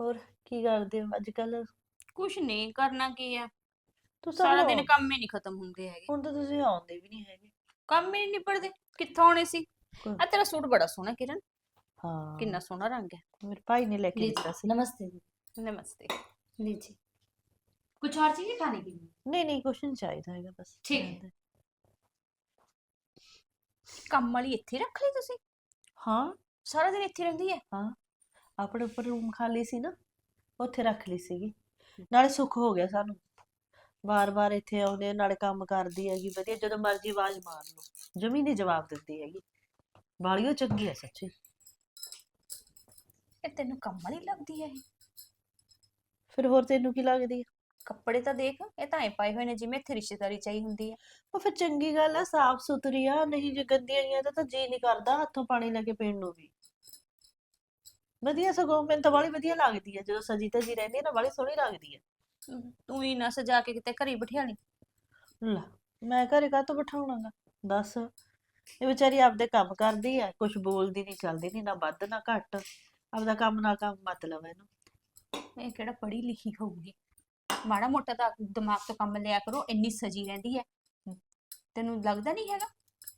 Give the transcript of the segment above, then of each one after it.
ਹੋਰ ਕੀ ਕਰਦੇ ਹੋ ਅੱਜ ਕੱਲ ਕੁਛ ਨਹੀਂ ਕਰਨਾ ਕੀ ਹੈ ਤੂੰ ਸਾਰਾ ਦਿਨ ਸਾਨੂੰ- ਕੰਮ ਹੀ ਨਹੀਂ ਖਤਮ ਹੁੰਦੇ ਹੈਗੇ ਹੁਣ ਤਾਂ ਤੁਸੀਂ ਆਉਂਦੇ ਵੀ ਨਹੀਂ ਹੈਗੇ ਕੰਮ ਹੀ ਨਹੀਂ ਨਿਬੜਦੇ ਕਿੱਥੋਂ ਆਉਣੇ ਸੀ ਕੋਈ- ਆ ਤੇਰਾ ਸੂਟ ਬੜਾ ਸੋਹਣਾ ਕਿਰਨ ਹਾਂ ਕਿੰਨਾ ਸੋਹਣਾ ਰੰਗ ਹੈ ਮੇਰੇ ਭਾਈ ਨੇ ਲੈ ਕੇ लीजिए ਦਿੱਤਾ ਸੀ नमस्ते ਨਮਸਤੇ लीजिए कुछ और चाहिए खाने के लिए ਨਹੀਂ ਨਹੀਂ ਕੁਛ ਨਹੀਂ ਚਾਹੀਦਾ ਹੈਗਾ ਬਸ ਠੀਕ ਰਹਿਣ ਦੇ। ਕੰਮ ਵਾਲੀ ਇੱਥੇ ਰੱਖ ਲਈ ਤੁਸੀਂ ਹਾਂ ਸਾਰਾ ਦਿਨ ਇੱਥੇ ਰਹਿੰਦੀ ਹੈ ਆਪਣੇ ਉੱਪਰ ਰੂਮ ਖਾਲੀ ਸੀ ਨਾ ਉੱਥੇ ਰੱਖ ਲਈ ਸੀਗੀ। ਨਾਲੇ ਸੁੱਖ ਹੋ ਗਿਆ ਸਾਨੂੰ। ਬਾਰ-ਬਾਰ ਇੱਥੇ ਆਉਂਦੇ ਨਾਲੇ ਕੰਮ ਕਰਦੀ ਹੈਗੀ ਵਧੀਆ ਜਦੋਂ ਮਰਜ਼ੀ ਆਵਾਜ਼ ਮਾਰ ਲਓ। ਜਮੀ ਨਹੀਂ ਜਵਾਬ ਦਿੰਦੀ ਹੈਗੀ। ਬਾਲੀਓ ਚੰਗੀ ਹੈ ਸੱਚੀ। ਇਹ ਤੈਨੂੰ ਕੰਮ ਵਾਲੀ ਲੱਗਦੀ ਹੈ ਇਹ? ਫਿਰ ਹੋਰ ਤੈਨੂੰ ਕੀ ਲੱਗਦੀ ਹੈ ਕੱਪੜੇ ਤਾਂ ਦੇਖ ਇਹ ਤਾਂ ਐ ਪਾਏ ਹੋਏ ਨੇ ਜਿਵੇਂ ਇੱਥੇ ਰਿਸ਼ਤੇਦਾਰੀ ਚਾਹੀ ਹੁੰਦੀ ਹੈ ਉਹ ਫਿਰ ਚੰਗੀ ਗੱਲ ਆ ਸਾਫ਼ ਸੁਥਰੀ ਆ ਨਹੀਂ ਜੇ ਗੰਦੀਆਂ ਗਈਆਂ ਤਾਂ ਤਾਂ ਜੀ ਨਹੀਂ ਕਰਦਾ ਹੱਥੋਂ ਪਾਣੀ ਲੈ ਕੇ ਪੀਣ ਨੂੰ ਵੀ। ਵਧੀਆ ਸਗੋਂ ਮੈਨੂੰ ਤਾਂ ਬਾਲੀ ਵਧੀਆ ਲੱਗਦੀ ਹੈ ਜਦੋਂ ਸਜੀ ਧਜੀ ਰਹਿੰਦੀ ਹੈ ਨਾ ਬਾਲੀ ਸੋਹਣੀ ਲੱਗਦੀ ਹੈ ਤੂੰ ਹੀ ਨਾ ਸਜਾ ਕੇ ਕਿਤੇ ਘਰੇ ਬਿਠਾ ਲਈ। ਲੈ ਮੈਂ ਘਰੇ ਕਾਹਤੋਂ ਬਿਠਾਉਣਾਗਾ? ਦੱਸ ਇਹ ਵਿਚਾਰੀ ਆਪਦੇ ਕੰਮ ਕਰਦੀ ਹੈ ਕੁਝ ਬੋਲਦੀ ਨਹੀਂ ਚੱਲਦੀ ਨਹੀਂ ਨਾ ਵੱਧ ਨਾ ਘੱਟ। ਆਪਦਾ ਕੰਮ ਨਾਲ ਕੰਮ ਮਤਲਬ ਹੈ ਇਹਨੂੰ। ਇਹ ਕਿਹੜਾ ਪੜ੍ਹੀ ਲਿਖੀ ਹੋਊਗੀ? ਮਾੜਾ ਮੋਟਾ ਤਾਂ ਦਿਮਾਗ ਤੋਂ ਕੰਮ ਲਿਆ ਕਰੋ ਇੰਨੀ ਸਜੀ ਰਹਿੰਦੀ ਹੈ ਤੈਨੂੰ ਲੱਗਦਾ ਨਹੀਂ ਹੈਗਾ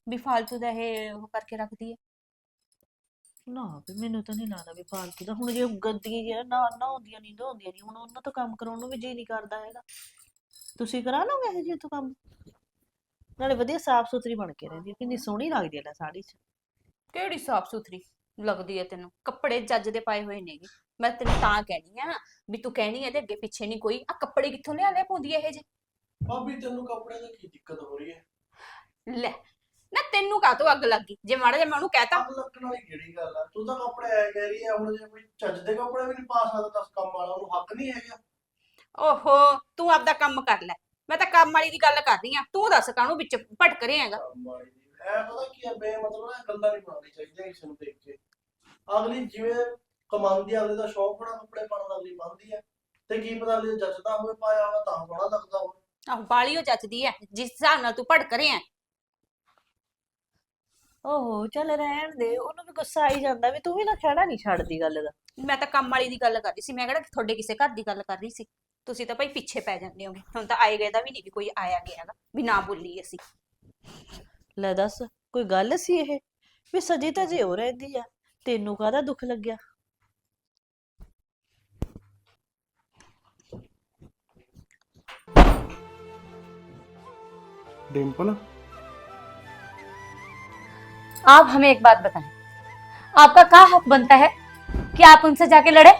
ਵੀ ਫਾਲਤੂ ਦਾ ਇਹ ਉਹ ਕਰਕੇ ਰੱਖਦੀ ਹੈ ਨਾ ਵੀ ਮੈਨੂੰ ਤਾਂ ਨਹੀਂ ਲੱਗਦਾ ਵੀ ਫਾਲਤੂ ਦਾ। ਹੁਣ ਜੇ ਗੰਦੀਆਂ ਜਿਹਾ ਨਾ ਨਾ ਹੁੰਦੀਆਂ ਨਹੀਂ ਹੁੰਦੀਆਂ ਨਹੀਂ ਹੁਣ ਉਹਨਾਂ ਤੋਂ ਕੰਮ ਕਰਾਉਣ ਨੂੰ ਵੀ ਜੀ ਨਹੀਂ ਕਰਦਾ ਹੈਗਾ। ਤੁਸੀਂ ਕਰਾ ਲਓਗੇ ਇਹ ਜੇ ਤੋਂ ਕੰਮ? ਨਾਲੇ ਵਧੀਆ ਸਾਫ਼ ਸੁਥਰੀ ਬਣ ਕੇ ਰਹਿੰਦੀ ਹੈ ਕਿੰਨੀ ਸੋਹਣੀ ਲੱਗਦੀ ਹੈ ਲੈ ਸਾੜੀ 'ਚ। ਕਿਹੜੀ ਸਾਫ਼ ਸੁਥਰੀ ਲੱਗਦੀ ਹੈ ਤੈਨੂੰ? ਕੱਪੜੇ ਚੱਜ ਦੇ ਪਾਏ ਹੋਏ ਨੇਗੇ। ਮੈਂ ਤੈਨੂੰ ਤਾਂ ਕਹਿਣੀ ਆ ਵੀ ਤੂੰ ਕਹਿਣੀ ਇਹਦੇ ਅੱਗੇ ਪਿੱਛੇ ਨਹੀਂ ਕੋਈ। ਆ ਕੱਪੜੇ ਕਿੱਥੋਂ ਲਿਆ ਲਿਆ ਪਾਉਂਦੀ ਹੈ ਇਹ ਜੇ ਭਾਬੀ ਤੈਨੂੰ ਕੱਪੜੇ ਦੀ ਕੀ ਦਿੱਕਤ ਹੋ ਰਹੀ ਹੈ? ਲੈ ਨਾ ਤੈਨੂੰ ਕਾਹਤੋਂ ਅੱਗ ਲੱਗ? ਗਈ ਜੇ ਮਾੜਾ ਜਿਹਾ ਮੈਂ ਉਹਨੂੰ ਕਹਿਤਾ। ਅੱਗ ਲੱਗਣ ਵਾਲੀ ਕਿਹੜੀ ਗੱਲ ਆ? ਤੂੰ ਤਾਂ ਕੱਪੜੇ ਐ ਕਹਿ ਰਹੀ ਹੈ ਹੁਣ ਜੇ ਕੋਈ ਚੱਜ ਦੇ ਕੱਪੜੇ ਵੀ ਨਹੀਂ ਪਾ ਸਕਦਾ ਤਾਂ ਕੰਮ ਵਾਲਾ ਉਹਨੂੰ ਹੱਕ ਨਹੀਂ ਹੈਗਾ। ਓਹੋ ਤੂੰ ਆਪਦਾ ਕੰਮ ਕਰ ਲੈ। ਮੈਂ ਤਾਂ ਕੰਮ ਵਾਲੀ ਦੀ ਗੱਲ ਕਰ ਰਹੀ ਆ। ਤੂੰ ਦੱਸ ਕਾਹਨੂੰ ਵਿੱਚ ਭਟਕ ਰਿਹਾ ਹੈਗਾ? ਕੰਮ ਵਾਲੀ ਦੀ ਐ ਪਤਾ ਕੀ ਹੈ ਬੇ ਮਤਲਬ ਨਾ ਗੱਲਾਂ ਨਹੀਂ ਬਣਾਉਣੀ ਚਾਹੀਦੀਆਂ ਕਿਸੇ ਨੂੰ ਦੇਖ ਕੇ। ਅਗਲੀ ਜਿਵੇਂ ਕਮਾਉਂਦੀ ਆ, ਅਗਲੇ ਦਾ ਸ਼ੌਕ ਹੋਣਾ ਕੱਪੜੇ ਪਾਉਣ ਦਾ ਅਗਲੀ ਪਾਉਂਦੀ ਹੈ ਤੇ ਕੀ ਪਤਾ ਅਗਲੇ ਜੱਜਦਾ ਹੋਵੇ ਪਾਇਆ ਹੋਵੇ ਤਾਂ ਸੋਹਣਾ ਲੱਗਦਾ ਹੋਵੇ। ਆਹ ਬਾਲੀ ਉਹ ਜੱਚਦੀ ਹੈ ਜਿਸ ਹਿਸਾਬ ਨਾਲ ਤੂੰ ਭਟਕ ਰਿਹਾ ਓਹੋ ਚੱਲ ਰਹਿਣ ਦੇ ਉਹਨੂੰ ਵੀ ਗੁੱਸਾ ਆਈ ਜਾਂਦਾ ਵੀ ਤੂੰ ਵੀ ਨਾ ਖੜਾ ਨਹੀਂ ਛੱਡਦੀ ਗੱਲ ਦਾ। ਮੈਂ ਤਾਂ ਕੰਮ ਵਾਲੀ ਦੀ ਗੱਲ ਕਰ ਰਹੀ ਸੀ ਮੈਂ ਕਿਹੜਾ ਤੁਹਾਡੇ ਕਿਸੇ ਘਰ ਦੀ ਗੱਲ ਕਰ ਰਹੀ ਸੀ। ਤੁਸੀਂ ਤਾਂ ਭਾਈ ਪਿੱਛੇ ਪੈ ਜਾਂਦੇ ਹੋਗੇ ਹੁਣ ਤਾਂ ਆਏ ਗਏ ਦਾ ਵੀ ਨਹੀਂ ਵੀ ਕੋਈ ਆਇਆ ਗਿਆ ਗਾ ਵੀ ਨਾ ਬੋਲੀ ਅਸੀਂ। ਲੈ ਦੱਸ ਕੋਈ ਗੱਲ ਸੀ ਇਹ? ਵੀ ਸਜੀ ਤਾਂ ਜੇ ਹੋ ਰਹਿੰਦੀ ਆ ਤੈਨੂੰ ਕਾਹਦਾ ਦੁੱਖ ਲੱਗਿਆ? ਡਿੰਪਲ? आप हमें एक बात बताएं आपका क्या हक बनता है कि आप उनसे जाके लड़े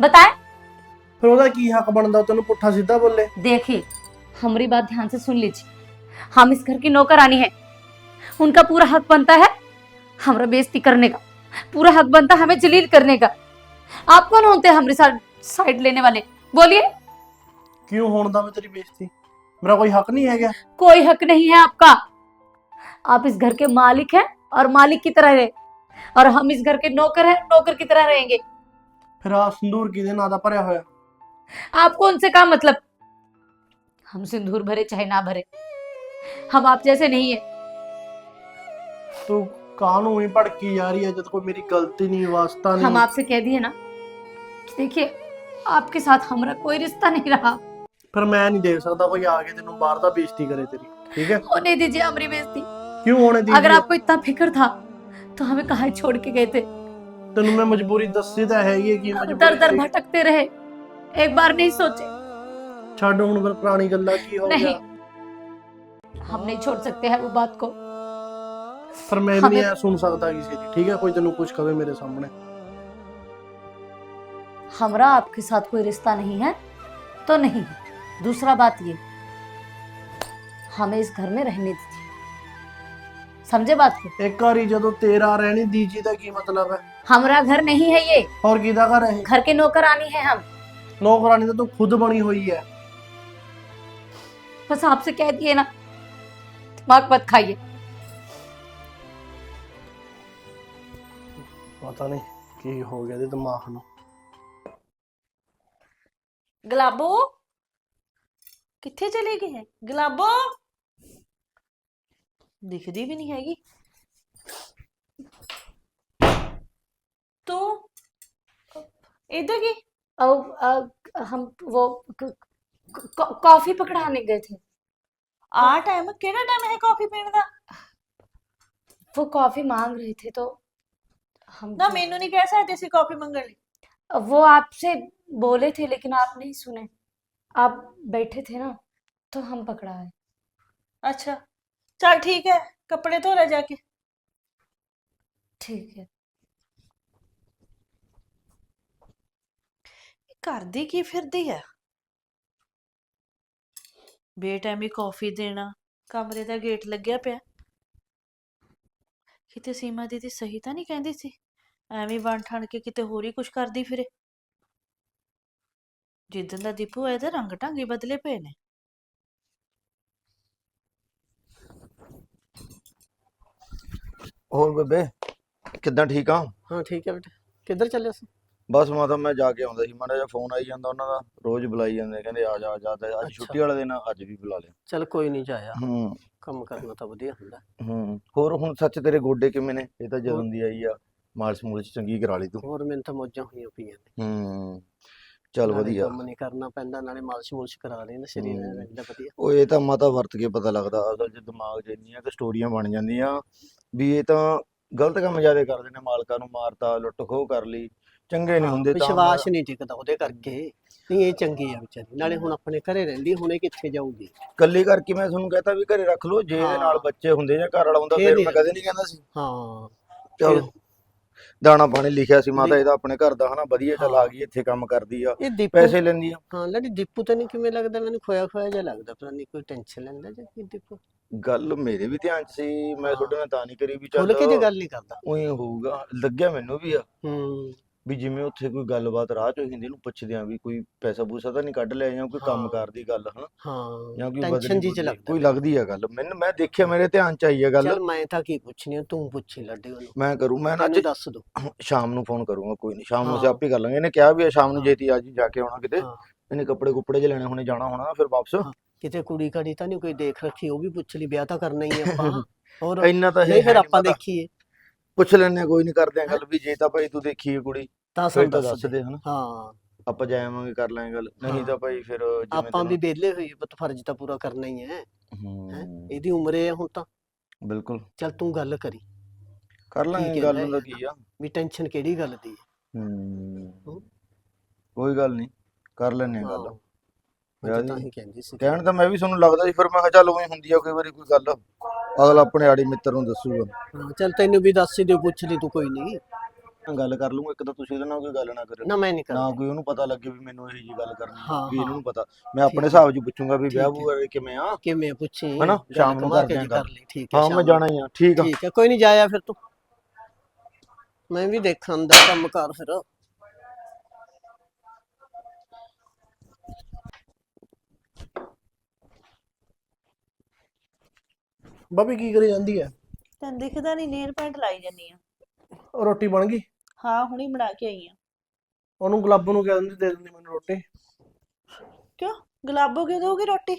बताएं ਫਿਰ ਉਹਦਾ ਕੀ ਹੱਕ ਬਣਦਾ ਤੈਨੂੰ ਪੁੱਠਾ ਸਿੱਧਾ ਬੋਲੇ देखिए हमारी बात ध्यान से सुन लीजिए हम इस घर की नौकरानी है उनका पूरा हक बनता है हमारा बेइज्जती करने का पूरा हक बनता है हमें जलील करने का आप कौन होते हैं हमारे साथ साइड लेने वाले बोलिए ਕਿਉਂ ਹੋਣ ਦਾ ਮੈਂ ਤੇਰੀ ਬੇਇੱਜ਼ਤੀ ਮੇਰਾ ਕੋਈ ਹੱਕ ਨਹੀਂ ਹੈਗਾ कोई हक नहीं है आपका आप इस घर के मालिक हैं और मालिक की तरह रहे और हम इस घर के नौकर हैं नौकर की तरह रहेंगे ਫਿਰ ਆ ਸੰਦੂਰ ਕਿਹਦੇ ਨਾਂ ਦਾ ਭਰਿਆ ਹੋਇਆ आपको उनसे क्या मतलब हम सिंदूर भरे चाहे ना भरे हम आप जैसे नहीं है ਤੂੰ ਕਾਹਨੂੰ ਹੀ ਭੜਕੀ ਜਾ ਰਹੀ ਹੈ ਜਦ ਕੋਈ ਮੇਰੀ ਗਲਤੀ ਨਹੀਂ ਵਾਸਤਾ हम ਨਹੀਂ आपसे कह दिए ना कि देखिए आपके साथ हमारा कोई रिश्ता नहीं रहा ਫਿਰ ਮੈਂ ਨਹੀਂ ਦੇਖ ਸਕਦਾ ਕੋਈ ਆ ਕੇ ਤੈਨੂੰ ਬਾਹਰ ਦਾ ਬੇਇੱਜ਼ਤੀ ਕਰੇ ਤੇਰੀ ਠੀਕ ਹੈ होने दीजिए हमारी बेइज्जती क्यों होने दी अगर आपको इतना फ़िक्र था तो हमें कहा छोड़ के गए थे? तेन मैं मजबूरी दसी तो है ये कि दर दर भटकते रहे। एक बार नहीं सोचे। छाड़ो हुन पर पुरानी गल्ला की हो नहीं। हम नहीं छोड़ सकते हैं वो बात को। पर मैं भी नहीं सुन सकता किसी की ठीक है? कोई तेन कुछ कहे मेरे सामने। हमारा आपके साथ कोई रिश्ता नहीं है तो नहीं। दूसरा बात ये। हमें इस घर में रहने दी। समझे बात को? एक कारी जो तो तेरा रहनी दीजी का तो की मतलब है? हमारा घर नहीं है ये। और किधर घर है घर के नौकर आनी है हम। नौकर आनी तो खुद बनी हुई है। बस आपसे कह दिए ना दिमाग मत खाइए। पता नहीं की हो गया दिमाग में गुलाबो कितने चले गए हैं? गुलाबो! ਦਿਖਦੀ ਵੀ ਨਹੀਂ ਹੈਗੀ ਤੂੰ इधर की अब अ, हम वो क- क- कॉफी पकड़ाने गए थे आ टाइम केड़ा टाइम है कॉफी पीने दा वो कॉफी मांग रहे थे तो हम ना मेनू नहीं कह सकते सी कॉफी मंगन ली वो आपसे बोले थे लेकिन आप नहीं सुने आप बैठे थे ना तो हम पकड़ाए अच्छा ਚਲ ਠੀਕ ਹੈ, ਕੱਪੜੇ ਧੋ ਲੈ ਜਾ ਕੇ। ਠੀਕ ਹੈ। ਇਹ ਕਰਦੀ ਕੀ ਫਿਰਦੀ ਹੈ? ਬੇਟਾਮੀ ਕਾਫੀ ਦੇਣਾ, ਕਮਰੇ ਦਾ ਗੇਟ ਲੱਗਿਆ ਪਿਆ। ਕਿਤੇ ਸੀਮਾ ਦੀਦੀ ਸਹੀ ਤਾਂ ਨਹੀਂ ਕਹਿੰਦੀ ਸੀ? ਐਵੇਂ ਬਣ ਠਣ ਕੇ ਕਿਤੇ ਹੋਰ ਹੀ ਕੁਝ ਕਰਦੀ ਫਿਰੇ। ਜਿੱਦਨ ਦਾ ਦੀਪੂ ਇਹਦੇ ਰੰਗ ਢੰਗ ਹੀ ਬਦਲੇ ਪਏ ਨੇ। ਹੋਰ ਬੇਬੇ ਕਿੱਦਾਂ ਠੀਕ ਆ? ਹਾਂ ਠੀਕ ਹੈ ਬੇਟਾ। ਕਿੱਧਰ ਚੱਲਿਆ ਸੀ? ਬਸ ਮਾਤਾ ਮੈਂ ਜਾ ਕੇ ਆਉਂਦਾ ਸੀ। ਮਾੜਾ ਜਿਹਾ ਫੋਨ ਆਈ ਜਾਂਦਾ ਉਹਨਾਂ ਦਾ ਰੋਜ਼ ਬੁਲਾਈ ਜਾਂਦੇ ਕਹਿੰਦੇ ਆ ਜਾ ਆ ਜਾ ਤੇ ਅੱਜ ਅੱਛਾ। ਛੁੱਟੀ ਵਾਲਾ ਦਿਨ ਅੱਜ ਵੀ ਬੁਲਾ ਲਿਆ। ਚੱਲ ਕੋਈ ਨਹੀਂ ਜਾਇਆ ਹੂੰ। ਕੰਮ ਕਰਨਾ ਤਾਂ ਵਧੀਆ ਹੁੰਦਾ। ਹੂੰ ਹੋਰ ਹੁਣ ਸੱਚ ਤੇਰੇ ਗੋਡੇ ਕਿਵੇਂ ਨੇ? ਇਹ ਤਾਂ ਜਦੋਂ ਦੀ ਆਈ ਆ ਮਾਲਸ਼ ਮੂਲਸ਼ ਚੰਗੀ ਕਰਾ ਲਈ ਤੂੰ। ਹੋਰ ਮੈਨੂੰ ਤਾਂ ਮੌਜਾਂ ਹੋਈਆਂ ਪਈਆਂ ਨੇ। ਹੂੰ। ਚੱਲ ਨਾਲੇ ਵਧੀਆ। ਕੰਮ ਨਹੀਂ ਕਰਨਾ ਪੈਂਦਾ ਨਾਲੇ ਮਾਲਸ਼ ਮੁਲਸ਼ ਕਰਾ ਲੈਂਦਾ ਸਰੀਰ ਹੂੰ। ਰਹਿੰਦਾ ਵਧੀਆ। ਉਹ ਇਹ ਤਾਂ ਮਾਤਾ ਵਰਤ ਕੇ ਪਤਾ ਲੱਗਦਾ ਅਸਲ 'ਚ ਦਿਮਾਗ 'ਚ ਇੰਨੀਆਂ ਕਿ ਸਟੋਰੀਆਂ ਬਣ ਜਾਂਦੀਆਂ ਵੀ ਇਹ ਤਾਂ ਗਲਤ ਕੰਮ ਜ਼ਿਆਦਾ ਕਰਦੇ ਨੇ ਮਾਲਕਾਂ ਨੂੰ ਮਾਰਤਾ ਲੁੱਟ ਖੋਹ ਕਰ ਲਈ ਚੰਗੇ ਨਹੀਂ ਹੁੰਦੇ ਤਾਂ ਵਿਸ਼ਵਾਸ ਨਹੀਂ ਟਿਕਦਾ ਉਹਦੇ ਕਰਕੇ। ਨਹੀਂ ਇਹ ਚੰਗੀ ਆ ਵਿਚਾਰੀ ਨਾਲੇ ਹੁਣ ਆਪਣੇ ਘਰੇ ਰਹਿੰਦੀ ਹੁਣੇ ਕਿੱਥੇ ਜਾਊਗੀ? ਕੱਲੀ ਕਰਕੇ ਮੈਂ ਤੁਹਾਨੂੰ ਕਹਤਾ ਵੀ ਘਰੇ ਰੱਖ ਲਓ ਜੇ ਇਹਦੇ ਨਾਲ ਹਾਂ। ਬੱਚੇ ਹੁੰਦੇ ਜਾਂ ਘਰ ਵਾਲਾ ਹੁੰਦਾ ਫਿਰ ਨਹੀਂ ਮੈਂ ਕਦੇ ਨਹੀਂ ਕਹਿੰਦਾ ਸੀ। ਹਾਂ ਚਲ। ਦਾਣਾ ਪਾਣੀ ਲਿਖਿਆ ਸੀ ਮਾਤਾ ਇਹਦਾ ਆਪਣੇ ਘਰ ਦਾ ਹਨਾ ਵਧੀਆ ਚੱਲ। ਆ ਗਈ ਇੱਥੇ ਕੰਮ ਕਰਦੀ ਆ ਇਹ ਦੀਪੂ ਪੈਸੇ ਲੈਂਦੀ ਆ। ਹਾਂ ਲੜੀ ਦੀਪੂ ਤਾਂ ਨਹੀਂ ਕਿਵੇਂ ਲੱਗਦਾ? ਮੈਨੂੰ ਖੋਇਆ ਖੋਇਆ ਜਿਹਾ ਲੱਗਦਾ ਪਤਾ ਨਹੀਂ ਕੋਈ ਟੈਨਸ਼ਨ ਲੈਂਦਾ ਜਾਂ ਕੀ ਦੀਪੂ? ਗੱਲ ਮੇਰੇ ਵੀ ਧਿਆਨ 'ਚ ਸੀ ਮੈਂ। ਤੁਹਾਡੇ ਨਾਲ ਤਾਂ ਨਹੀਂ ਕਰੀ ਵੀ ਖੁੱਲ ਚੱਲ ਕੇ ਜੇ ਗੱਲ ਨਹੀਂ ਕਰਦਾ। ਉਹੀ ਹੋਊਗਾ ਲੱਗਿਆ ਮੈਨੂੰ ਵੀ ਆ। ਹੂੰ। ਵੀ ਜਿਵੇਂ ਉੱਥੇ ਕੋਈ ਗੱਲਬਾਤ ਰਾਹ 'ਚ ਹੋਈ ਹੁੰਦੀ ਇਹਨੂੰ ਪੁੱਛਦੇ ਆ ਵੀ ਕੋਈ ਪੈਸਾ ਪੂਸਾ ਤਾਂ ਨਹੀਂ ਕੱਢ ਲਿਆ ਜਾਂ ਕੋਈ ਕੰਮ ਹਾਂ। ਕਾਰ ਦੀ ਗੱਲ ਹਨਾ ਹਾਂ ਜਾਂ ਕੋਈ ਟੈਨਸ਼ਨ ਬਦਲੀ ਜੀ ਚ ਬੁਦਲੀ, ਲੱਗਦਾ ਕੋਈ ਲੱਗਦੀ ਆ ਗੱਲ ਮੈਨੂੰ ਮੈਂ ਦੇਖਿਆ ਮੇਰੇ ਧਿਆਨ 'ਚ ਆਈ ਆ ਗੱਲ ਚੱਲ ਮੈਂ ਤਾਂ ਕੀ ਪੁੱਛਣੀ ਆ, ਤੂੰ ਪੁੱਛੀ ਲੱਡੇ ਉਹਨੂੰ ਮੈਂ ਕਰੂੰ ਮੈਂ ਨਾ ਅੱਜ ਦੱਸ ਦੋ ਸ਼ਾਮ ਨੂੰ ਫੋਨ ਕਰੂੰਗਾ ਕੋਈ ਨਹੀਂ ਸ਼ਾਮ ਨੂੰ ਅਸੀਂ ਹਾਂ। ਆਪੇ ਕਰ ਲਾਂਗੇ ਇਹਨੇ ਕਿਹਾ ਵੀ ਆ ਸ਼ਾਮ ਨੂੰ ਹਾਂ। ਜੇਤੀ ਅੱਜ ਹੀ ਜਾ ਕੇ ਆਉਣਾ ਕਿਤੇ ਹਾਂ। ਇਹਨੇ ਕੱਪੜੇ ਕੁੱਪੜੇ ਜਿਹੇ ਲੈਣੇ ਹੁਣੇ ਜਾਣਾ ਹੋਣਾ ਫਿਰ ਵਾਪਸ। ਕਿਤੇ ਕੁੜੀ ਕਾੜੀ ਤਾਂ ਨਹੀਂ ਕੋਈ ਦੇਖ ਰੱਖੀ ਉਹ ਵੀ ਪੁੱਛ ਲਈ ਵਿਆਹ ਤਾਂ ਕਰਨਾ ਹੀ ਆ ਆਪਾਂ ਹੋਰ ਇੰਨਾ ਤਾਂ ਇਹ ਨਹੀਂ ਫਿਰ ਹੈ ਨੀ ਆਪਾਂ ਪਤਾ। ਦੇਖੀਏ ਪੁੱਛ ਲੈਣੇ ਕੋਈ ਨਹੀਂ ਕਰਦੇ ਆ ਗੱਲ ਵੀ ਜੇ ਤਾਂ ਭਾਈ ਤੂੰ ਦੇਖੀ ਹੈ ਕੁੜੀ ਤਾਂ ਫਿਰ ਸਾਨੂੰ ਤਾਂ ਦੱਸ ਦੇ ਹਨਾ। ਹਾਂ। ਆਪਾਂ ਜਾਵਾਂਗੇ ਕਰ ਲਾਂਗੇ ਗੱਲ ਨਹੀਂ ਹਾਂ। ਤਾਂ ਭਾਈ ਫਿਰ ਜਿਵੇਂ ਆਪਾਂ ਵੀ ਤੈਨੂੰ- ਵਿਹਲੇ ਹੋਈਏ ਪੁੱਤ ਫਰਜ਼ ਤਾਂ ਪੂਰਾ ਕਰਨਾ ਹੀ ਹੈ। ਹੂੰ, ਇਹਦੀ ਉਮਰ ਹੈ ਹੁਣ ਤਾਂ। ਬਿਲਕੁਲ। ਚੱਲ ਤੂੰ ਗੱਲ ਕਰੀ। ਕਰ ਲਾਂਗੇ ਗੱਲ? ਹੁੰਦਾ ਕੀ ਆ। ਵੀ ਟੈਨਸ਼ਨ ਕਿਹੜੀ ਗੱਲ ਦੀ ਹੈ। ਹੂੰ। ਹੂੰ। ਕੋਈ ਗੱਲ ਨਹੀਂ ਕਰ ਲੈਣੇ ਆ ਗੱਲ। ਹਾਂ, ਮੈਂ ਤਾਂ। ਹੀ ਕਹਿੰਦੀ ਸੀ ਕਹਿਣ ਤਾਂ ਮੈਂ ਵੀ ਤੁਹਾਨੂੰ ਲੱਗਦਾ ਸੀ ਫਿਰ ਮੈਂ ਕਿਹਾ ਚੱਲ ਉਵੇਂ ਹੁੰਦੀ ਆ ਕਈ ਵਾਰੀ ਕੋਈ ਗੱਲ। ਅਗਲਾ ਆਪਣੇ ਆੜੀ ਮਿੱਤਰ ਨੂੰ ਦੱਸੂਗਾ ਹਾਂ ਚੱਲ ਤੈਨੂੰ ਵੀ ਦੱਸ ਹੀ ਦਿਓ ਪੁੱਛ ਲਈ ਤੂੰ ਕੋਈ ਨਹੀਂ ਗੱਲ ਕਰ ਲੂੰਗਾ ਇੱਕ ਤਾਂ ਤੁਸੀਂ ਇਹਦੇ ਨਾਲ ਕੋਈ ਗੱਲ ਨਾ ਕਰਿਓ ਨਾ ਮੈਂ ਨਹੀਂ ਨਾ ਕਰਦਾ ਕੋਈ ਉਹਨੂੰ ਪਤਾ ਲੱਗੇ ਵੀ ਮੈਨੂੰ ਇਹੀ ਜੀ ਗੱਲ ਕਰਨੀ ਹਾਂ, ਵੀ ਇਹਨਾਂ। ਨੂੰ ਪਤਾ ਮੈਂ ਆਪਣੇ। ਹਿਸਾਬ 'ਚ ਪੁੱਛੂੰਗਾ ਵੀ ਵਿਆਹ ਹੈ। ਬੂਆ ਕਿਵੇਂ ਆ ਕਿਵੇਂ ਪੁੱਛੀ ਹਨਾ? ਗੱਲ ਸ਼ਾਮ ਨੂੰ ਕਰਦੇ ਕੇ ਆਂ। ਕਰ ਲਈ ਠੀਕ ਹੈ ਹਾਂ ਮੈਂ ਨੂੰ। ਜਾਣਾ ਹੀ ਆ ਠੀਕ ਆ ਠੀਕ ਹੈ ਕੋਈ ਨਹੀਂ ਜਾਇਆ ਫਿਰ ਤੂੰ ਮੈਂ ਵੀ ਦੇਖਾਂ ਦਾ ਕੰਮ ਕਰ ਫਿਰ ਬਾਬੀ ਕੀ ਕਰੀ ਜਾਂਦੀ ਹੈ ਤੈਨੂੰ ਦਿਖਦਾ ਨਹੀਂ ਨੇਲ ਪੈਂਟ ਲਾਈ ਜੰਨੀ ਆ। ਉਹ ਰੋਟੀ ਬਣ ਗਈ? ਹਾਂ ਹੁਣੀ ਬਣਾ ਕੇ ਆਈ ਆ। ਉਹਨੂੰ ਗੁਲਾਬੋ ਨੂੰ ਕਹਿ ਦਿੰਦੀ ਦੇ ਦਿੰਦੀ ਮੈਨੂੰ ਰੋਟੀ। ਕਿਉਂ? ਗੁਲਾਬੋ ਕਿਉਂ ਦੋਗੇ ਰੋਟੀ?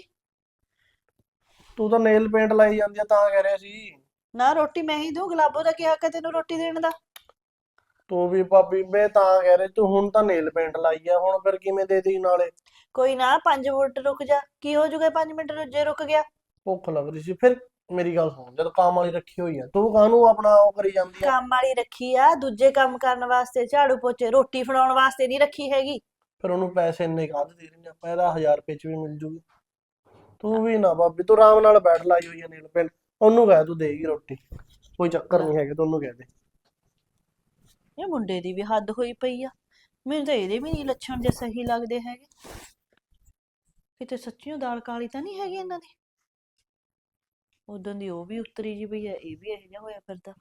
ਤੂੰ ਤਾਂ ਨੇਲ ਪੇਂਟ ਲਾਈ ਜਾਂਦੀ ਆ ਤਾਂ ਕਹਿ ਰਿਹਾ ਸੀ। ਨਾ ਰੋਟੀ ਮੈਂ ਹੀ ਦੂੰ ਗੁਲਾਬੋ ਦਾ ਕੀ ਹੱਕ ਹੈ ਤੈਨੂੰ ਰੋਟੀ ਦੇਣ ਦਾ। ਤੂੰ ਵੀ ਭਾਬੀ ਮੈਂ ਤਾਂ ਕਹਿ ਰਿਹਾ ਤੂੰ ਹੁਣ ਤਾਂ ਨੇਲ ਪੇਂਟ ਲਾਈ ਆ ਹੁਣ ਫਿਰ ਕਿਵੇਂ ਦੇ ਦੇਈ ਨਾਲੇ? ਕੋਈ ਨਾ 5 ਮਿੰਟ ਰੁਕ ਜਾ। ਕੀ ਹੋ ਜਾਊਗਾ 5 ਮਿੰਟ ਜੇ ਰੁਕ ਗਿਆ? ਭੁੱਖ ਲੱਗ ਰਹੀ ਸੀ ਫਿਰ ਮੇਰੀ ਗੱਲ ਸੁਣ ਜਦ ਕੰਮ ਵਾਲੀ ਰੱਖੀ ਹੋਈ ਆ ਤੂੰ ਕਾਹਨੂੰ ਆਪਣਾ ਉਹ ਕਰੀ ਜਾਂਦੀ ਆ? ਕੰਮ ਵਾਲੀ ਰੱਖੀ ਆ ਦੂਜੇ ਕੰਮ ਕਰਨ ਵਾਸਤੇ ਝਾੜੂ ਪੋਚੇ ਰੋਟੀ ਫੜਾਉਣ ਵਾਸਤੇ ਨਹੀਂ ਰੱਖੀ ਹੈਗੀ। ਫਿਰ ਉਹਨੂੰ ਪੈਸੇ ਇੰਨੇ ਕਾਹਦੇ ਦੇ ਰਹੀ ਆਪਾਂ ਇਹਦਾ 1000 ਰੁਪਏ ਚ ਵੀ ਮਿਲ ਜੂਗੀ। ਤੂੰ ਵੀ ਨਾ ਭਾਬੀ ਤੂੰ ਆਰਾਮ ਨਾਲ ਬੈਠ ਲਾਈ ਹੋਈ ਆ ਨੇਲ ਪੇਂਟ ਉਹਨੂੰ ਕਹਿ ਤੂੰ ਦੇਗੀ ਰੋਟੀ ਕੋਈ ਚੱਕਰ ਨਹੀਂ ਹੈਗਾ ਤੂੰ ਉਹਨੂੰ ਕਹਿ ਦੇ। ਇਹ ਮੁੰਡੇ ਦੀ ਵੀ ਹੱਦ ਹੋਈ ਪਈ ਆ ਮੈਨੂੰ ਤਾਂ ਇਹਦੇ ਵੀ ਨਹੀਂ ਲੱਛਣ ਜੇ ਸਹੀ ਲੱਗਦੇ ਹੈਗੇ। ਕਿਤੇ ਸੱਚੀਓ ਦਾਲ ਕਾਲੀ ਤਾਂ ਨਹੀਂ ਹੈਗੀ ਇਹਨਾਂ ਦੀ? ਉਦੋਂ ਦੀ ਉਹ ਵੀ ਉਤਰੀ ਜੀ ਪਈ ਆ ਇਹ ਵੀ ਇਹੋ ਜਿਹਾ ਹੋਇਆ ਫਿਰਦਾ।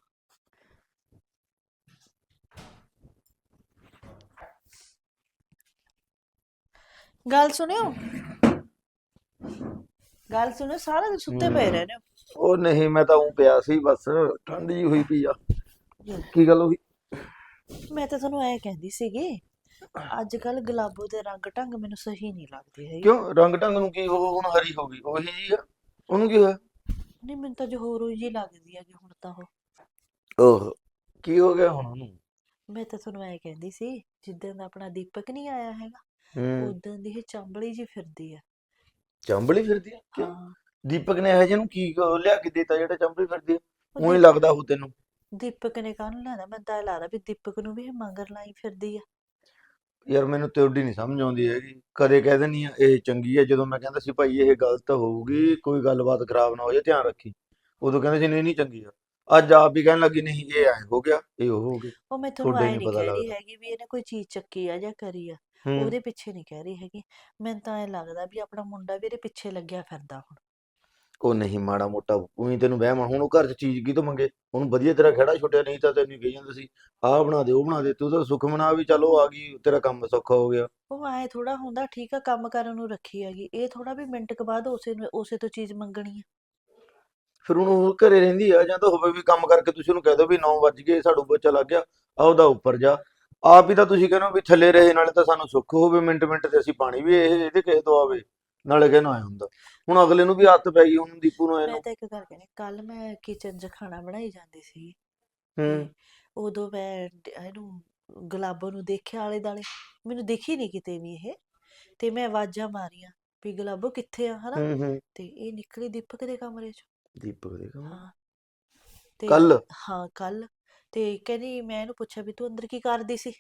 ਗੱਲ ਸੁਣਿਓ? ਗੱਲ ਸੁਣਿਓ ਸਾਰਾ ਦਿਨ ਸੁੱਤੇ ਪਏ। ਰਹਿੰਦੇ ਹੋ? ਉਹ ਨਹੀਂ ਮੈਂ ਤਾਂ ਉਂ ਪਿਆ ਸੀ ਬਸ ਠੰਡ ਜੀ ਹੋਈ ਪਈ ਆ। ਕੀ ਗੱਲ ਹੋ ਗਈ ਮੈਂ ਤਾਂ ਤੁਹਾਨੂੰ ਐ ਕਹਿੰਦੀ ਸੀਗੀ ਅੱਜ ਕੱਲ ਗੁਲਾਬੋ ਦੇ ਰੰਗ ਢੰਗ ਮੈਨੂੰ ਸਹੀ ਨਹੀਂ ਲੱਗਦੇ ਹੈਗੇ। ਕਿਉਂ? ਰੰਗ ਢੰਗ ਨੂੰ ਕੀ ਹੋ ਹੁਣ ਹਰੀ ਹੋ ਗਈ ਉਹੀ ਜੀ ਆ? ਉਹਨੂੰ ਕੀ ਹੋਇਆ? ਨਹੀਂ ਮੈਨੂੰ ਤਾਂ ਜੋ ਹੋਰ ਜੀ ਲੱਗਦੀ ਹੈ ਕਿ ਹੁਣ ਤਾਂ ਉਹ। ਓਹ ਕੀ ਹੋ ਗਿਆ ਹੁਣ ਉਹਨੂੰ? ਮੈਂ ਤਾਂ ਤੁਹਾਨੂੰ ਐ ਕਹਿੰਦੀ ਸੀ ਜਿੱਦਾਂ ਦਾ ਆਪਣਾ ਦੀਪਕ ਨਹੀਂ ਆਇਆ ਹੈਗਾ ਹੂੰ। ਉਦੋਂ ਦੀ ਇਹ ਚੰਬਲੀ ਜੀ ਫਿਰਦੀ ਆ। ਚੰਬਲੀ ਫਿਰਦੀ ਆ? ਕਿਉਂ? ਹਾਂ। ਦੀਪਕ ਨੇ ਇਹੋ ਜਿਹੇ ਨੂੰ ਕੀ ਕ- ਲਿਆ ਕੇ ਦਿੱਤਾ ਜਿਹੜਾ ਚੰਬਲੀ ਫਿਰਦੀ ਆ? ਉਹ ਉਹੀ ਲੱਗਦਾ ਹੋ ਤੈਨੂੰ। ਦੀਪਕ ਨੇ ਕਾਹਨੂੰ ਲੈਣਾ ਮੈਂ ਤਾਂ ਇਹ ਲੱਗਦਾ ਵੀ ਦੀਪਕ ਨੂੰ ਵੀ ਇਹ ਮੰਗਰ ਲਾਈ ਫਿਰਦੀ ਆ। ਯਾਰ ਮੈਨੂੰ ਤੁਹਾਡੀ ਨਹੀਂ ਸਮਝ ਆਉਂਦੀ ਹੈਗੀ। ਕਦੇ ਕਹਿ ਦਿੰਦੀ ਆ ਇਹ ਚੰਗੀ ਹੈ ਜਦੋਂ ਮੈਂ ਕਹਿੰਦਾ ਸੀ ਭਾਈ ਇਹ ਗਲਤ ਹੋਊਗੀ ਕੋਈ ਗੱਲਬਾਤ ਖਰਾਬ ਨਾ ਹੋ ਜਾਏ ਧਿਆਨ ਰੱਖੀ। ਉਦੋਂ ਕਹਿੰਦੇ ਸੀ ਨਹੀਂ ਨਹੀਂ ਚੰਗੀ ਆ। ਅੱਜ ਆਪ ਵੀ ਕਹਿਣ ਲੱਗੀ ਨਹੀਂ ਇਹ ਐ ਹੋ ਗਿਆ ਇਹ ਉਹ ਹੋ ਗਿਆ। ਉਹ ਮੈਂ ਤੁਹਾਨੂੰ ਤੁਹਾਡਾ ਨਹੀਂ ਪਤਾ ਕਹਿ ਰਹੀ ਲੱਗਦਾ। ਹੈਗੀ ਵੀ ਇਹਨੇ ਕੋਈ ਚੀਜ਼ ਚੱਕੀ ਆ ਜਾਂ ਕਰੀ ਆ। ਹੂੰ। ਉਹਦੇ ਪਿੱਛੇ ਨਹੀਂ ਕਹਿ ਰਹੀ ਹੈਗੀ। ਮੈਨੂੰ ਤਾਂ ਐ ਲੱਗਦਾ ਵੀ ਆਪਣਾ ਮੁੰਡਾ ਵੀ ਇਹਦੇ ਪਿੱਛੇ ਲੱਗਿਆ ਫਿਰਦਾ ਹੁਣ। ਉਹ ਨਹੀਂ ਮਾੜਾ ਮੋਟਾ ਉਹੀ ਤੈਨੂੰ ਵਹਿਮ ਆ, ਹੁਣ ਉਹ ਘਰ 'ਚ ਚੀਜ਼ ਕੀ ਤੋਂ ਮੰਗੇ? ਉਹਨੂੰ ਵਧੀਆ ਤੇਰਾ ਖੜਾ ਛੁੱਟਿਆ ਨਹੀਂ ਤਾਂ ਤੈਨੂੰ ਕਹੀ ਜਾਂਦਾ ਸੀ ਆਹ ਬਣਾ ਦੇ ਉਹ ਬਣਾ ਦੇ ਤੂੰ ਤਾਂ ਸੁੱਖ ਮਨਾ ਵੀ ਚਲੋ ਆ ਗਈ ਤੇਰਾ ਕੰਮ ਸੌਖਾ ਹੋ ਗਿਆ। ਉਹ ਐ ਥੋੜਾ ਹੁੰਦਾ ਠੀਕ ਆ ਕੰਮ ਕਰਨ ਨੂੰ ਰੱਖੀ ਹੈਗੀ ਇਹ ਥੋੜਾ ਵੀ ਮਿੰਟ ਕੁ ਬਾਅਦ ਉਸੇ ਨੂੰ ਉਸੇ ਤੋਂ ਚੀਜ਼ ਮੰਗਣੀ ਆ। ਫਿਰ ਉਹਨੂੰ ਉਹ ਘਰੇ ਰਹਿੰਦੀ ਆ ਜਾਂ ਤਾਂ ਹੋਵੇ ਵੀ ਕੰਮ ਕਰਕੇ ਤੁਸੀਂ ਉਹਨੂੰ ਕਹਿ ਦਿਓ ਵੀ 9 ਵੱਜ ਗਏ ਸਾਡੂ ਬੱਚਾ ਲੱਗ ਗਿਆ ਆ ਉਹਦਾ ਉੱਪਰ ਜਾ। ਆਪ ਹੀ ਤਾਂ ਤੁਸੀਂ ਕਹਿੰਦੇ ਹੋ ਵੀ ਥੱਲੇ ਰਹੇ ਨਾਲੇ ਤਾਂ ਸਾਨੂੰ ਸੁੱਖ ਹੋਵੇ ਮਿੰਟ ਮਿੰਟ ਤੇ ਅਸੀਂ ਪਾਣੀ ਵੀ ਇਹ ਇਹਦੇ ਕਿਸੇ ਤੋਂ ਆਵੇ। ਨਾਲੇ ਕਹਿਣਾ ਆਇਆ ਹੁੰਦਾ। ਹੁਣ ਅਗਲੇ ਨੂੰ ਵੀ ਹੱਥ ਪੈ ਗਈ ਹੁਣ ਦੀਪੂ ਨੂੰ ਮੈਂ ਇਹਨੂੰ ਤਾਂ ਇੱਕ ਗੱਲ ਕਹਿੰਦੀ ਕੱਲ ਮੈਂ ਕਿਚਨ 'ਚ ਖਾਣਾ ਬਣਾਈ ਜਾਂਦੀ ਸੀ। ਹੂੰ। ਉਦੋਂ ਮੈਂ ਡ- ਇਹਨੂੰ ਗੁਲਾਬੋ ਨੂੰ ਦੇਖਿਆ ਆਲੇ ਦਾਲੇ ਮੈਨੂੰ ਦਿਖੀ ਨਹੀਂ ਕਿਤੇ ਵੀ ਇਹ। ਤੇ ਮੈਂ ਆਵਾਜ਼ਾਂ ਮਾਰੀਆਂ ਵੀ ਗੁਲਾਬੋ ਕਿੱਥੇ ਆ ਹਨਾ? ਹੂੰ ਹੂੰ। ਤੇ ਇਹ ਨਿਕਲੀ ਦੀਪਕ ਦੇ ਕਮਰੇ 'ਚ। ਦੀਪਕ ਦੇ ਕੰਮ ਹਾਂ। ਤੇ ਕੱਲ ਹਾਂ ਕੱਲ ਤੇ ਕਹਿੰਦੀ ਮੈਂ ਇਹਨੂੰ ਪੁੱਛਿਆ ਵੀ ਤੂੰ ਅੰਦਰ ਕੀ ਕਰਦੀ ਸੀ?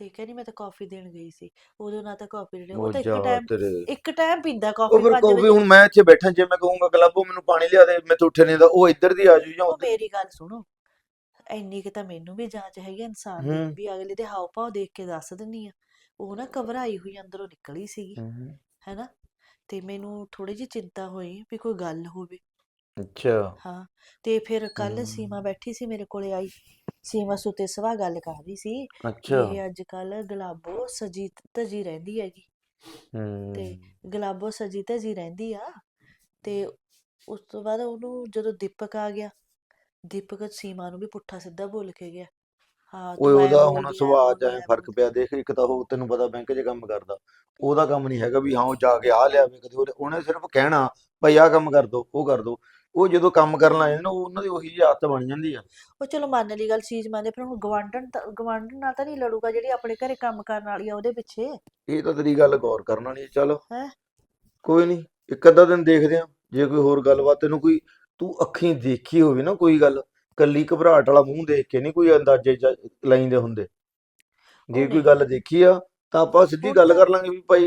ਤੇ ਕਹਿੰਦੀ ਮੈਂ ਤਾਂ ਕਾਫੀ ਦੇਣ ਗਈ ਸੀ। ਉਦੋਂ ਨਾ ਤਾਂ ਕਾਫੀ ਦੇਣ ਉਹ ਤਾਂ ਇੱਕ ਟਾਈਮ ਤੇਰੇ ਇੱਕ ਟਾਈਮ ਪੀਂਦਾ ਉਹ ਕਾਫੀ ਫਿਰ 5 ਕਹੂਗੀ ਵਜੇ। ਹੁਣ ਮੈਂ ਇੱਥੇ ਬੈਠਾ ਜੇ ਮੈਂ ਕਹੂੰਗਾ ਗਲਾਬੋ ਮੈਨੂੰ ਪਾਣੀ ਲਿਆ ਦੇ ਮੈਂ ਤਾਂ ਉੱਠੇ ਨਹੀਂ ਦਾ ਉਹ ਇੱਧਰ ਦੀ ਆ ਜੂ ਜਾਂ ਉਹ ਮੇਰੀ ਗੱਲ ਸੁਣੋ ਇੰਨੀ ਕਿ ਤਾਂ ਮੈਨੂੰ ਵੀ ਜਾਂਚ ਹੈਗੀ ਇਨਸਾਨ ਦੀ। ਵੀ ਅਗਲੇ ਦੇ ਹਾਵ ਭਾਵ ਦੇਖ ਕੇ ਦੱਸ ਦਿੰਨੀ ਆ। ਉਹ ਨਾ ਘਬਰਾਈ ਹੋਈ ਅੰਦਰੋਂ ਨਿਕਲੀ ਸੀਗੀ ਹੈਨਾ? ਤੇ ਮੈਨੂੰ ਥੋੜੀ ਜਿਹੀ ਚਿੰਤਾ ਹੋਈ ਵੀ ਕੋਈ ਗੱਲ ਹੋਵੇ। ਅੱਛਾ। ਹਾਂ ਤੇ ਫਿਰ ਕੱਲ ਸੀਮਾ। ਬੈਠੀ ਸੀ ਮੇਰੇ ਕੋਲੇ ਆਈ। ਸੀਮਾ ਸੁਤੇ ਸਵਾ ਗੱਲ ਕਰ ਰਹੀ ਸੀ ਅੱਛਾ। ਇਹ ਅੱਜ ਕੱਲ ਗੁਲਾਬੋ ਸਜੀ ਤਜੀ ਰਹਿੰਦੀ ਹੈਗੀ। ਤੇ ਹੂੰ। ਗੁਲਾਬੋ ਸਜੀ ਤਜੀ ਰਹਿੰਦੀ ਆ ਤੇ ਉਸ ਤੋਂ ਬਾਅਦ ਉਹਨੂੰ ਜਦੋਂ ਦੀਪਕ ਆ ਗਿਆ ਦੀਪਕ ਸੀਮਾ ਨੂੰ ਵੀ ਪੁੱਠਾ ਸਿੱਧਾ ਬੋਲ ਕੇ ਗਿਆ। ਹਾਂ ਓਏ ਤੂੰ ਉਹਦਾ ਹੁਣ ਸੁਭਾਅ ਚ ਐ ਫ਼ਰਕ ਪਿਆ ਦੇਖ ਇੱਕ ਤਾਂ ਉਹ ਤੈਨੂੰ ਪਤਾ ਬੈਂਕ 'ਚ ਕੰਮ ਕਰਦਾ ਉਹਦਾ ਕੰਮ ਨਹੀਂ ਹੈਗਾ ਵੀ ਹਾਂ ਉਹ ਜਾ ਕੇ ਆ ਲਿਆਵੇ ਕਦੇ ਉਹਨੇ ਸਿਰਫ ਕਹਿਣਾ ਭਈ ਆਹ ਕੰਮ ਕਰ ਦੋ ਉਹ ਕਰ ਦੋ। ਉਹ ਜਦੋਂ ਕੰਮ ਕਰਨ ਲੱਗ ਜਾਂਦੇ ਨਾ ਉਹ ਉਹਨਾਂ ਦੀ ਉਹੀ ਜਿਹੀ ਆਦਤ ਬਣ ਜਾਂਦੀ ਆ। ਉਹ ਚਲੋ ਮੰਨ ਲਈ ਗੱਲ ਚੀਜ਼ ਮੰਨਦੇ ਪਰ ਹੁਣ ਗਵਾਂਢਣ ਗਵਾਂਢਣ ਨਾਲ ਤਾਂ ਨਹੀਂ ਲੜੂਗਾ ਜਿਹੜੀ ਆਪਣੇ ਘਰੇ ਕੰਮ ਕਰਨ ਵਾਲੀ ਆ ਉਹਦੇ ਪਿੱਛੇ? ਇਹ ਤਾਂ ਤੇਰੀ ਗੱਲ ਗੌਰ ਕਰਨ ਵਾਲੀ ਹੈ ਚਲੋ। ਹੈਂ? ਕੋਈ ਨਹੀਂ ਇੱਕ ਅੱਧਾ ਦਿਨ ਦੇਖਦੇ ਆ ਜੇ ਕੋਈ ਹੋਰ ਗੱਲਬਾਤ ਤੈਨੂੰ ਕੋਈ ਤੂੰ ਅੱਖੀਂ ਦੇਖੀ ਹੋਵੇ ਨਾ ਕੋਈ ਗੱਲ ਕੱਲੀ ਘਬਰਾਹਟ ਵਾਲਾ ਮੂੰਹ ਦੇਖ ਕੇ ਨਹੀਂ ਕੋਈ ਅੰਦਾਜ਼ੇ ਲਾਈਂਦੇ ਹੁੰਦੇ। ਜੇ ਕੋਈ। ਗੱਲ ਦੇਖੀ ਆ ਤਾਂ ਆਪਾਂ ਸਿੱਧੀ ਗੱਲ ਕਰ ਲਾਂਗੇ ਵੀ ਭਾਈ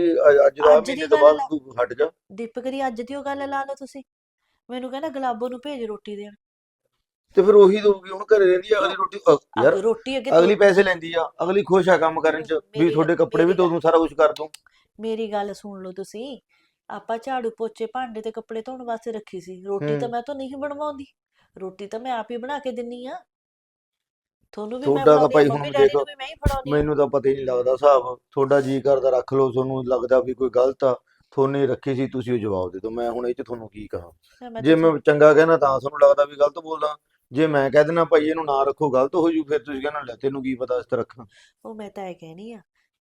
ਅੱਜ ਦਾ ਮਹੀਨੇ ਤੋਂ ਬਾਅਦ ਤੂੰ ਹਟ ਜਾ। ਦੀਪਕ ਦੀ ਅੱਜ ਦੀ ਉਹ ਗੱਲ ਲਾ ਲਓ ਤੁਸੀਂ। ਮੈਨੂੰ ਕਹਿੰਦਾ ਗੁਲਾਬੋ ਨੂੰ ਭੇਜ ਰੋਟੀ ਦੇਣ। ਤੇ ਫਿਰ ਉਹੀ ਦਊਗੀ ਹੁਣ ਘਰੇ ਰਹਿੰਦੀ ਆ ਅਗਲੀ ਰੋਟੀ ਅ, ਯਾਰ ਰੋਟੀ ਅੱਗੇ ਅਗਲੀ ਪੈਸੇ ਲੈਂਦੀ ਆ ਅਗਲੀ ਖੁਸ਼ ਆ ਕੰਮ ਕਰਨ ਚ ਵੀ ਮੇਰੀ ਤੁਹਾਡੇ ਕੱਪੜੇ ਵੀ ਮੇਰੀ ਗੱਲ- ਦੂੰ ਸਾਰਾ ਕੁਝ ਕਰ ਦੂੰ ਮੇਰੀ ਗੱਲ ਸੁਣ ਲਓ ਤੁਸੀਂ ਆਪਾਂ ਝਾੜੂ ਪੋਚੇ ਭਾਂਡੇ ਤੇ ਕੱਪੜੇ ਧੋਣ ਵਾਸਤੇ ਰੱਖੀ ਸੀ ਰੋਟੀ ਤਾਂ ਹੂੰ। ਮੈਂ ਤਾਂ ਨਹੀਂ ਬਣਵਾਉਂਦੀ ਰੋਟੀ ਤਾਂ ਮੈਂ ਆਪ ਹੀ ਬਣਾ ਕੇ ਦਿੰਨੀ ਆ। ਤੁਹਾਨੂੰ ਵੀ ਮੈਂ ਤੁਹਾਡਾ ਤਾਂ ਆ ਭਾਈ ਹੁਣ ਮੰਮੀ ਡੈਡੀ ਦੇਖ ਨੂੰ ਵੀ ਮੈਂ ਹੀ ਫੜਾਉਂਦੀ ਆ। ਮੈਨੂੰ ਤਾਂ ਪਤਾ ਹੀ ਨਹੀਂ ਲੱਗਦਾ ਹਿਸਾਬ ਤੁਹਾਡਾ ਜੀ ਕਰਦਾ ਰੱਖ ਲਓ ਤੁਹਾਨੂੰ ਲੱਗਦਾ ਵੀ ਕੋਈ ਗਲਤ ਆ। ਹੀ ਰੱਖੀ ਸੀ ਤੁਸੀਂ ਉਹ ਜਵਾਬ ਦੇ ਦਿਓ। ਮੈਂ ਹੁਣ ਇਹ ਚ ਤੁਹਾਨੂੰ ਕੀ ਕਹਾਂ? ਮੈਂ ਜੇ ਮੈਂ ਚੰਗਾ ਕਹਿਣਾ ਤਾਂ ਤੁਹਾਨੂੰ ਲੱਗਦਾ ਵੀ ਗਲਤ ਬੋਲਦਾ। ਜੇ ਮੈਂ ਕਹਿ ਦੇਣਾ ਭਾਈ ਇਹਨੂੰ ਨਾ ਰੱਖੋ ਗਲਤ ਹੋ ਜੂ ਫਿਰ ਤੁਸੀਂ ਕਹਿਣਾ ਲੈ ਤੈਨੂੰ ਕੀ ਪਤਾ ਇਸ ਤੇ ਰੱਖਾਂ ਉਹ ਮੈਂ ਤਾਂ ਇਹ ਕਹਿਣੀ ਆ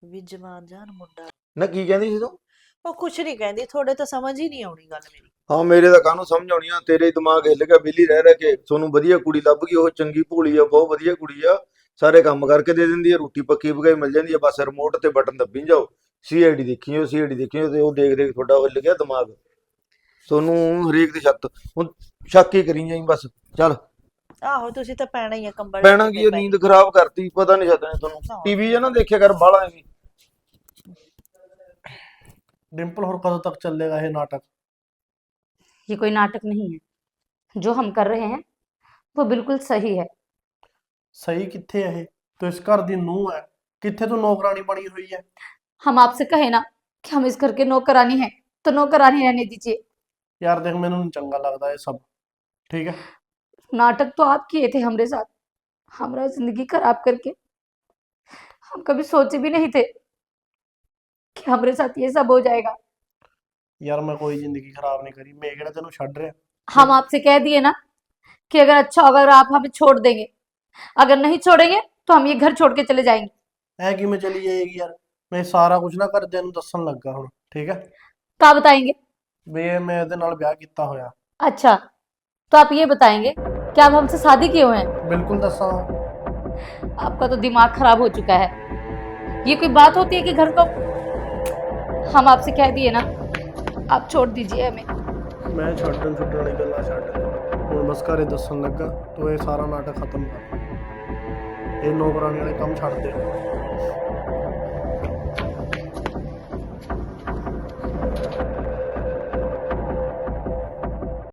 ਵੀ ਜਵਾਨ ਜਾਨ ਮੁੰਡਾ। ਨਾ ਕੀ ਕਹਿੰਦੀ ਸੀ ਤੂੰ? ਉਹ ਕੁਛ ਨਹੀਂ ਕਹਿੰਦੀ ਤੁਹਾਡੇ ਤਾਂ ਸਮਝ ਹੀ ਨਹੀਂ ਆਉਣੀ ਗੱਲ ਮੇਰੀ। ਹਾਂ ਮੇਰੇ ਤਾਂ ਕਾਹਨੂੰ ਸਮਝ ਆਉਣੀ ਆ? ਤੇਰੇ ਦਿਮਾਗ ਹਿੱਲ ਗਿਆ ਬਿੱਲੀ ਰਹਿ ਰਹਿ ਕੇ। ਤੁਹਾਨੂੰ ਵਧੀਆ ਕੁੜੀ ਲੱਭ ਗਈ ਉਹ ਚੰਗੀ ਭੋਲੀ ਆ ਬਹੁਤ ਵਧੀਆ ਕੁੜੀ ਆ। ਸਾਰੇ ਕੰਮ ਕਰਕੇ ਦੇ ਦਿੰਦੀ ਆ ਰੋਟੀ ਪੱਕੀ ਪਕਾਈ ਮਿਲ ਜਾਂਦੀ ਆ ਬਸ ਰਿਮੋਟ ਤੇ ਬਟਨ ਦੱਬੀ ਜਾਓ। ਸੀਆਈਡੀ ਦੇਖੀ ਉਹ ਸੀਆਈਡੀ ਦੇਖੀ ਤੇ ਉਹ ਦੇਖ ਦੇਖ ਤੁਹਾਡਾ ਹਿੱਲ ਗਿਆ ਦਿਮਾਗ। ਤੁਹਾਨੂੰ ਹਰੇਕ ਦੀ ਛੱਤ ਹੁਣ ਸ਼ੱਕ ਹੀ ਕਰੀ ਜਾਈ ਬਸ ਚੱਲ। ਆਹੋ ਤੁਸੀਂ ਤਾਂ ਪੈਣਾ ਹੀ ਆ ਕੰਬਲ ਪੈਣਾ ਕੀ ਨੀਂਦ ਖਰਾਬ ਕਰਤੀ ਪਤਾ ਨਹੀਂ ਛੱਤਣੇ ਤੁਹਾਨੂੰ। ਟੀਵੀ ਜਾਂ ਨਾ ਦੇਖਿਆ ਕਰ ਬਾਹਲਾ ਐਵੇਂ। डिम्पल और कदों तक चलेगा ये नाटक ये कोई नाटक नहीं है जो हम कर रहे हैं वो बिल्कुल सही है ਸਹੀ ਕਿੱਥੇ ਹੈ ਇਹ? ਤੂੰ ਇਸ ਘਰ ਦੀ ਨੂੰਹ ਹੈ। ਕਿੱਥੇ ਤੂੰ ਨੌਕਰਾਨੀ ਬਣੀ ਹੋਈ ਹੈ? हम आपसे कहे ना कि हम इस घर के नौकरानी है तो नौकरानी रहने दीजिए। यार देख मैंने नहीं चंगा लगता है सब ठीक है? नाटक तो आप किए थे हमारे साथ। हमारा ज़िंदगी खराब करके हम कभी सोचे भी नहीं थे कि हमारे साथ ये सब हो जाएगा। यार मैं कोई ज़िंदगी खराब नहीं करी मैं एकड़ा तेनू छड़ रहे हम आपसे कह दिए ना कि अगर अच्छा होगा अगर आप हमें छोड़ देंगे अगर नहीं छोड़ेंगे तो हम ये घर छोड़ के चले जाएँगे। है कि मैं चली जाएगी यार? ਮੈਂ ਸਾਰਾ ਕੁਝ ਨਾ ਘਰਦਿਆਂ ਨੂੰ ਦੱਸਣ ਲੱਗਾ ਹੁਣ ਠੀਕ ਹੈ? कब बताएंगे ਵੀ ਇਹ ਮੈਂ ਇਹਦੇ ਨਾਲ ਵਿਆਹ ਕੀਤਾ ਹੋਇਆ। अच्छा तो आप ये बताएंगे कि आप हमसे शादी क्यों हैं ਬਿਲਕੁਲ ਦੱਸਾਂ। आपका तो दिमाग खराब हो चुका है ये कोई बात होती है कि घर को हम आपसे कह दिए ना आप छोड़ दीजिए हमें ਮੈਂ ਛੱਡਣ ਛੁੱਟਣ ਦੀ ਗੱਲਾਂ ਛੱਡ ਹੁਣ ਬਸ ਘਰੇ ਦੱਸਣ ਲੱਗਾ ਤੂੰ ਇਹ ਸਾਰਾ ਨਾਟਕ ਖਤਮ ਕਰ। ਇਹ ਨੌਕਰਾਨੀ ਵਾਲੇ ਕੰਮ ਛੱਡ ਦੇ।